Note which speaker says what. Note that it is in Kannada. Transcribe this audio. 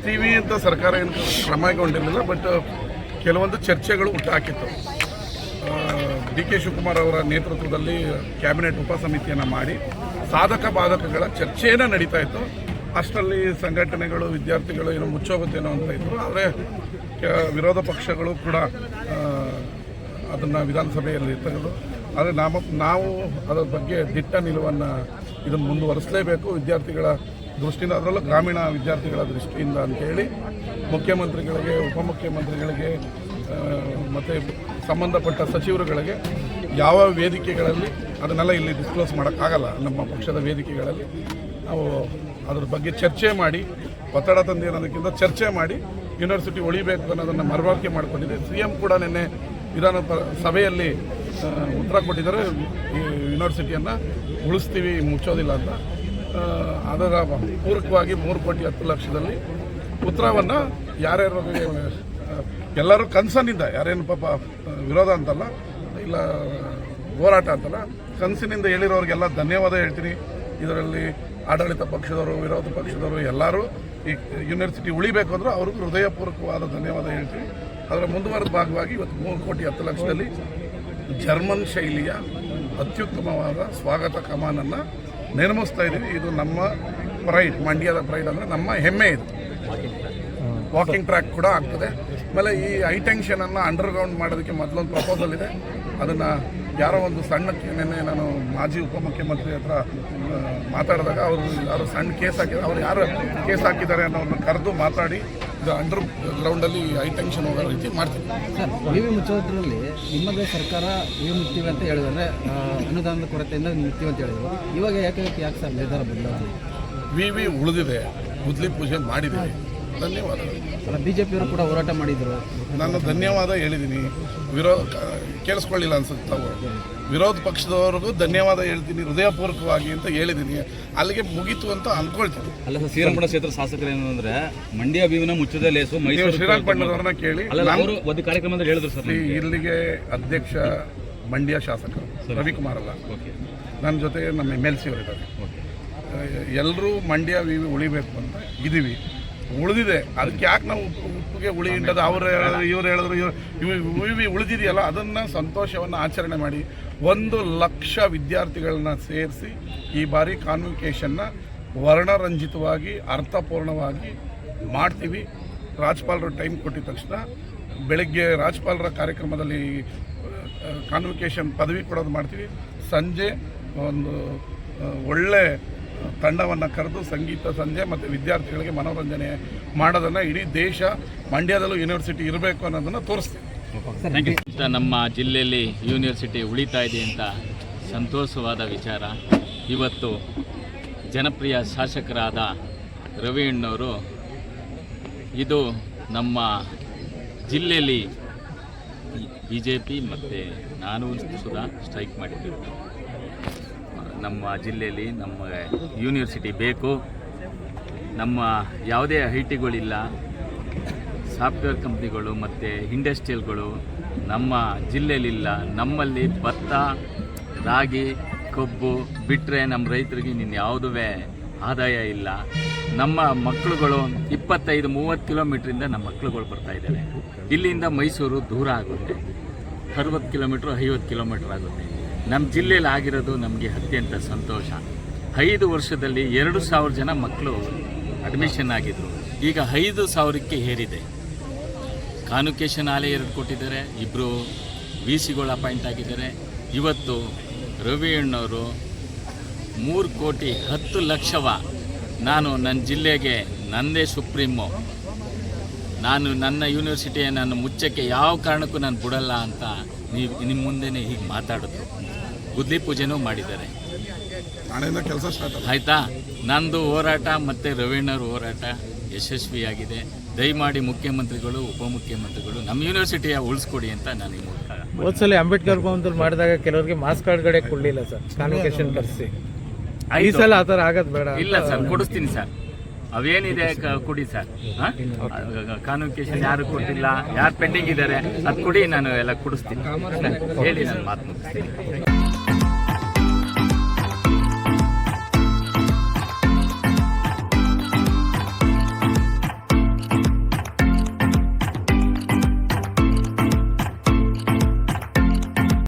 Speaker 1: ಉಳಿಸ್ತೀವಿ ಅಂತ ಸರ್ಕಾರ ಏನು ಕ್ರಮ ಕೈಗೊಂಡಿರಲಿಲ್ಲ ಬಟ್ ಕೆಲವೊಂದು ಚರ್ಚೆಗಳು ಹುಟ್ಟಾಕಿತ್ತು ಡಿ ಕೆ ಶಿವಕುಮಾರ್ ಅವರ ನೇತೃತ್ವದಲ್ಲಿ ಕ್ಯಾಬಿನೆಟ್ ಉಪಸಮಿತಿಯನ್ನು ಮಾಡಿ ಸಾಧಕ ಬಾಧಕಗಳ ಚರ್ಚೆಯನ್ನು ನಡೀತಾ ಇತ್ತು. ಅಷ್ಟರಲ್ಲಿ ಸಂಘಟನೆಗಳು, ವಿದ್ಯಾರ್ಥಿಗಳು ಏನೋ ಮುಚ್ಚೋಗುತ್ತೇನೋ ಅಂತ ಇದ್ರು. ಆದರೆ ವಿರೋಧ ಪಕ್ಷಗಳು ಕೂಡ ಅದನ್ನು ವಿಧಾನಸಭೆಯಲ್ಲಿ ತೆಗೆದು, ಆದರೆ ನಾವು ನಾವು ಅದರ ಬಗ್ಗೆ ದಿಟ್ಟ ನಿಲುವನ್ನು ಇದನ್ನು ಮುಂದುವರಿಸಲೇಬೇಕು. ವಿದ್ಯಾರ್ಥಿಗಳ ದೃಷ್ಟಿಯಿಂದ ಅದರಲ್ಲೂ ಗ್ರಾಮೀಣ ವಿದ್ಯಾರ್ಥಿಗಳ ದೃಷ್ಟಿಯಿಂದ ಅಂತೇಳಿ ಮುಖ್ಯಮಂತ್ರಿಗಳಿಗೆ, ಉಪಮುಖ್ಯಮಂತ್ರಿಗಳಿಗೆ ಮತ್ತು ಸಂಬಂಧಪಟ್ಟ ಸಚಿವರುಗಳಿಗೆ ಯಾವ ವೇದಿಕೆಗಳಲ್ಲಿ ಅದನ್ನೆಲ್ಲ ಇಲ್ಲಿ ಡಿಸ್ಕ್ಲೋಸ್ ಮಾಡೋಕ್ಕಾಗಲ್ಲ. ನಮ್ಮ ಪಕ್ಷದ ವೇದಿಕೆಗಳಲ್ಲಿ ನಾವು ಅದ್ರ ಬಗ್ಗೆ ಚರ್ಚೆ ಮಾಡಿ, ಒತ್ತಡ ತಂದು ಅನ್ನೋದಕ್ಕಿಂತ ಚರ್ಚೆ ಮಾಡಿ ಯೂನಿವರ್ಸಿಟಿ ಉಳಿಬೇಕು ಅನ್ನೋದನ್ನು ಮರವಾಕೆ ಮಾಡಿಕೊಂಡಿದೆ. ಸಿ ಎಂ ಕೂಡ ನಿನ್ನೆ ವಿಧಾನ ಸಭೆಯಲ್ಲಿ ಉತ್ತರ ಕೊಟ್ಟಿದ್ದಾರೆ. ಈ ಯೂನಿವರ್ಸಿಟಿಯನ್ನು ಉಳಿಸ್ತೀವಿ, ಮುಚ್ಚೋದಿಲ್ಲ ಅಂತ. ಅದರ ಪೂರಕವಾಗಿ ಮೂರು ಕೋಟಿ ಹತ್ತು ಲಕ್ಷದಲ್ಲಿ ಉತ್ತರವನ್ನು ಯಾರ್ಯಾರು ಎಲ್ಲರೂ ಕನಸನಿಂದ, ಯಾರೇನು ಪಾಪ ವಿರೋಧ ಅಂತಲ್ಲ, ಇಲ್ಲ, ಹೋರಾಟ ಅಂತಲ್ಲ, ಕನಸಿನಿಂದ ಹೇಳಿರೋರಿಗೆಲ್ಲ ಧನ್ಯವಾದ ಹೇಳ್ತೀನಿ. ಇದರಲ್ಲಿ ಆಡಳಿತ ಪಕ್ಷದವರು, ವಿರೋಧ ಪಕ್ಷದವರು ಎಲ್ಲರೂ ಈ ಯೂನಿವರ್ಸಿಟಿ ಉಳಿಬೇಕು ಅಂದ್ರೆ ಅವ್ರಿಗೂ ಹೃದಯಪೂರ್ವಕವಾದ ಧನ್ಯವಾದ ಹೇಳ್ತೀನಿ. ಅದರ ಮುಂದುವರೆದ ಭಾಗವಾಗಿ ಇವತ್ತು ಮೂರು ಕೋಟಿ ಹತ್ತು ಲಕ್ಷದಲ್ಲಿ ಜರ್ಮನ್ ಶೈಲಿಯ ಅತ್ಯುತ್ತಮವಾದ ಸ್ವಾಗತ ಕಮಾನನ್ನು ನಿರ್ಮಿಸ್ತಾ ಇದ್ದೀವಿ. ಇದು ನಮ್ಮ ಪ್ರೈಡ್ ಮಂಡ್ಯದ ಪ್ರೈಡ್ ಅಂದರೆ ನಮ್ಮ ಹೆಮ್ಮೆ ಇದು. ವಾಕಿಂಗ್ ಟ್ರ್ಯಾಕ್ ಕೂಡ ಆಗ್ತದೆ. ಆಮೇಲೆ ಈ ಹೈ ಟೆನ್ಷನನ್ನು ಅಂಡರ್ಗ್ರೌಂಡ್ ಮಾಡೋದಕ್ಕೆ ಮೊದಲೊಂದು ಪ್ರಪೋಸಲ್ ಇದೆ. ಅದನ್ನು ಯಾರೋ ಒಂದು ಸಣ್ಣಕ್ಕೆ ನಿನ್ನೆ ನಾನು ಮಾಜಿ ಉಪಮುಖ್ಯಮಂತ್ರಿ ಹತ್ರ ಮಾತಾಡಿದಾಗ ಅವರು ಯಾರು ಸಣ್ಣ ಕೇಸ್ ಹಾಕಿದ್ದಾರೆ ಅವ್ರು ಯಾರು ಕೇಸ್ ಹಾಕಿದ್ದಾರೆ ಅನ್ನೋರನ್ನ ಕರೆದು ಮಾತಾಡಿ ಇದು ಅಂಡರ್ ಗ್ರೌಂಡಲ್ಲಿ ಹೈ ಟೆನ್ಷನ್ ಹೋಗೋ ರೀತಿ ಮಾಡ್ತೀವಿ.
Speaker 2: ಸರ್ ವಿ ವಿ ಮುಚ್ಚೋದ್ರಲ್ಲಿ ನಿಮ್ಮದೇ ಸರ್ಕಾರ ವಿ ವಿ ಮುಚ್ತೀವಿ ಅಂತ ಹೇಳಿದ್ರೆ ಅನುದಾನದ ಕೊರತೆಯಿಂದ ಮುಚ್ತೀವಿ ಅಂತ ಹೇಳಿದ್ರು. ಇವಾಗ ಯಾಕೆ ಯಾಕೆ ಸರ್ ನಿರ್ಧಾರ ಬದಲಾವಣೆ
Speaker 1: ವಿ ವಿ ಉಳಿದಿದೆ ಮುದ್ಲಿ ಪೂಜೆ ಮಾಡಿದ್ದೀವಿ ಧನ್ಯವಾದಗಳು.
Speaker 2: ಅಲ್ಲ ಬಿ ಜೆ ಪಿಯವರು ಕೂಡ ಹೋರಾಟ ಮಾಡಿದ್ರು.
Speaker 1: ನಾನು ಧನ್ಯವಾದ ಹೇಳಿದ್ದೀನಿ. ವಿರೋಧ ಕೇಳಿಸ್ಕೊಳ್ಳಿಲ್ಲ ಅನ್ಸುತ್ತೆ ತಾವು. ವಿರೋಧ ಪಕ್ಷದವ್ರಿಗೂ ಧನ್ಯವಾದ ಹೇಳ್ತೀನಿ ಹೃದಯಪೂರ್ವಕವಾಗಿ ಅಂತ ಹೇಳಿದ್ದೀನಿ. ಅಲ್ಲಿಗೆ ಮುಗೀತು ಅಂತ ಅನ್ಕೊಳ್ತೀನಿ
Speaker 3: ಅಲ್ಲ ಸರ್ ಶ್ರೀರಂಗಪಟ್ಟಣ ಕ್ಷೇತ್ರ ಶಾಸಕರು ಏನು ಅಂದ್ರೆ ಮಂಡ್ಯ ಭೀಮನ ಮುಚ್ಚದ ಲೇಸು ಮೈಸೂರು
Speaker 1: ಶ್ರೀರಂಗಪಟ್ಟಣದವ್ರನ್ನ ಕೇಳಿ.
Speaker 3: ಅವರು ಒಂದು ಕಾರ್ಯಕ್ರಮದಲ್ಲಿ ಹೇಳಿದ್ರು ಸರ್
Speaker 1: ಇಲ್ಲಿ- ಇಲ್ಲಿಗೆ ಅಧ್ಯಕ್ಷ ಮಂಡ್ಯ ಶಾಸಕರು ರವಿಕುಮಾರ್ ಅಲ್ಲ. ನನ್ನ ಜೊತೆ ನಮ್ಮ ಎಂ ಎಲ್ ಸಿ ಅವರಿದ್ದಾರೆ. ಎಲ್ಲರೂ ಮಂಡ್ಯ ವಿ ವಿ ಉಳಿಬೇಕು ಅಂತ ಇದ್ದೀವಿ. ಉಳಿದಿದೆ. ಅದಕ್ಕೆ ಯಾಕೆ ನಾವು ಉಪ್ಪು- ಉಪ್ಪಿಗೆ ಉಳಿ ಇಂಟದ ಅವ್ರು ಇವ್ರು ಹೇಳಿದ್ರು ಇವ್ ವಿ ವಿ ಉಳಿದಿದೆಯಲ್ಲ, ಅದನ್ನು ಸಂತೋಷವನ್ನು ಆಚರಣೆ ಮಾಡಿ ಒಂದು ಲಕ್ಷ ವಿದ್ಯಾರ್ಥಿಗಳನ್ನ ಸೇರಿಸಿ ಈ ಬಾರಿ ಕಾನ್ವಿಕೇಷನ್ನ ವರ್ಣರಂಜಿತವಾಗಿ, ಅರ್ಥಪೂರ್ಣವಾಗಿ ಮಾಡ್ತೀವಿ. ರಾಜ್ಪಾಲರು ಟೈಮ್ ಕೊಟ್ಟಿದ ತಕ್ಷಣ ಬೆಳಗ್ಗೆ ರಾಜ್ಪಾಲರ ಕಾರ್ಯಕ್ರಮದಲ್ಲಿ ಕಾನ್ವಿಕೇಷನ್ ಪದವಿ ಕೊಡೋದು ಮಾಡ್ತೀವಿ. ಸಂಜೆ ಒಂದು ಒಳ್ಳೆ ತಂಡವನ್ನು ಕರೆದು ಸಂಗೀತ ಸಂಜೆ ಮತ್ತು ವಿದ್ಯಾರ್ಥಿಗಳಿಗೆ ಮನೋರಂಜನೆ ಮಾಡೋದನ್ನು ಇಡೀ ದೇಶ ಮಂಡ್ಯದಲ್ಲೂ ಯೂನಿವರ್ಸಿಟಿ ಇರಬೇಕು ಅನ್ನೋದನ್ನು ತೋರಿಸ್ತೀವಿ.
Speaker 3: ಥ್ಯಾಂಕ್ ಯು ನಮ್ಮ ಜಿಲ್ಲೆಯಲ್ಲಿ ಯೂನಿವರ್ಸಿಟಿ ಉಳಿತಾ ಇದೆ ಅಂತ ಸಂತೋಷವಾದ ವಿಚಾರ. ಇವತ್ತು ಜನಪ್ರಿಯ ಶಾಸಕರಾದ ರವಿ ಅಣ್ಣವರು ಇದು ನಮ್ಮ ಜಿಲ್ಲೆಯಲ್ಲಿ ಬಿ ಜೆ ಪಿ ಮತ್ತು ನಾನು ಸುಧಾ ಸ್ಟ್ರೈಕ್ ಮಾಡಿದ್ದೇವೆ. ನಮ್ಮ ಜಿಲ್ಲೆಯಲ್ಲಿ ನಮ್ಮ ಯೂನಿವರ್ಸಿಟಿ ಬೇಕು. ನಮ್ಮ ಯಾವುದೇ ಐ ಟಿಗಳಿಲ್ಲ ಸಾಫ್ಟ್ವೇರ್ ಕಂಪ್ನಿಗಳು ಮತ್ತು ಇಂಡಸ್ಟ್ರಿಯಲ್ಗಳು ನಮ್ಮ ಜಿಲ್ಲೆಯಲ್ಲಿಲ್ಲ. ನಮ್ಮಲ್ಲಿ ಭತ್ತ, ರಾಗಿ, ಕಬ್ಬು ಬಿಟ್ಟರೆ ನಮ್ಮ ರೈತರಿಗೆ ಇನ್ನು ಯಾವುದೂ ಆದಾಯ ಇಲ್ಲ. ನಮ್ಮ ಮಕ್ಕಳುಗಳು ಇಪ್ಪತ್ತೈದು, ಮೂವತ್ತು ಕಿಲೋಮೀಟ್ರಿಂದ ನಮ್ಮ ಮಕ್ಕಳುಗಳು ಬರ್ತಾ ಇದ್ದಾರೆ ಇಲ್ಲಿಂದ ಮೈಸೂರು ದೂರ ಆಗುತ್ತೆ. ಅರವತ್ತು ಕಿಲೋಮೀಟ್ರ್, ಐವತ್ತು ಕಿಲೋಮೀಟ್ರ್ ಆಗುತ್ತೆ. ನಮ್ಮ ಜಿಲ್ಲೆಯಲ್ಲಿ ಆಗಿರೋದು ನಮಗೆ ಅತ್ಯಂತ ಸಂತೋಷ. ಐದು ವರ್ಷದಲ್ಲಿ ಎರಡು ಸಾವಿರ ಜನ ಮಕ್ಕಳು ಅಡ್ಮಿಷನ್ ಆಗಿದ್ರು. ಈಗ ಐದು ಸಾವಿರಕ್ಕೆ ಏರಿದೆ. ಕಾನುಕೇಶನ್ ಆಲೆ ಎರಡು ಕೊಟ್ಟಿದ್ದಾರೆ. ಇಬ್ಬರು ವಿ ಸಿಗಳು ಅಪಾಯಿಂಟ್ ಆಗಿದ್ದಾರೆ. ಇವತ್ತು ರವಿ ಅಣ್ಣವರು ಮೂರು ಕೋಟಿ ಹತ್ತು ಲಕ್ಷವ ನಾನು ನನ್ನ ಜಿಲ್ಲೆಗೆ ನಂದೇ ಸುಪ್ರೀಮು. ನಾನು ನನ್ನ ಯೂನಿವರ್ಸಿಟಿಯ ನಾನು ಮುಚ್ಚಕ್ಕೆ ಯಾವ ಕಾರಣಕ್ಕೂ ನಾನು ಬಿಡಲ್ಲ ಅಂತ ನೀವು ನಿಮ್ಮ ಮುಂದೆನೇ ಹೀಗೆ ಮಾತಾಡಿದ್ರು. ಗುದ್ಲಿ ಪೂಜೆನೂ ಮಾಡಿದ್ದಾರೆ.
Speaker 1: ಆಯ್ತಾ ಕೆಲಸ
Speaker 3: ಆಯಿತಾ? ನಂದು ಹೋರಾಟ ಮತ್ತು ರವೀಣ್ಣವ್ರ ಹೋರಾಟ ಯಶಸ್ವಿಯಾಗಿದೆ. ದಯಮಾಡಿ ಮುಖ್ಯಮಂತ್ರಿಗಳು ಉಪಮುಖ್ಯಮಂತ್ರಿಗಳು ನಮ್ಮ ಯೂನಿವರ್ಸಿಟಿಯ ಉಳಿಸ್ಕೊಡಿ ಅಂತ ನಾನು ಈ ಮೂಲಕ
Speaker 4: ಹೋದ್ಸಲಿ ಅಂಬೇಡ್ಕರ್ ಭವನದಲ್ಲಿ ಮಾಡಿದಾಗ ಕೆಲವರಿಗೆ ಮಾಸ್ ಕಾರ್ಡ್ಗಳೇ ಕೊಡ್ಲಿಲ್ಲ ಸರ್ ಕಾನ್ವೊಕೇಶನ್ ಕರೆಸಿ. ಈ ಸಲ ಆ ಥರ ಆಗೋದು ಬೇಡ
Speaker 3: ಇಲ್ಲ ಸರ್ ಕೊಡಿಸ್ತೀನಿ ಸರ್ ಅವೇನಿದೆ ಕೊಡಿ ಸರ್ ಕಾನ್ವೊಕೇಶನ್ ಯಾರು ಕೊಟ್ಟಿಲ್ಲ ಯಾರು ಪೆಂಡಿಂಗ್ ಇದ್ದಾರೆ ಅದು ಕೊಡಿ ನಾನು ಎಲ್ಲ ಕೊಡಿಸ್ತೀನಿ. ಹೇಳಿ ನಾನು ಮಾತು ಮುಗಿಸ್ತೀನಿ.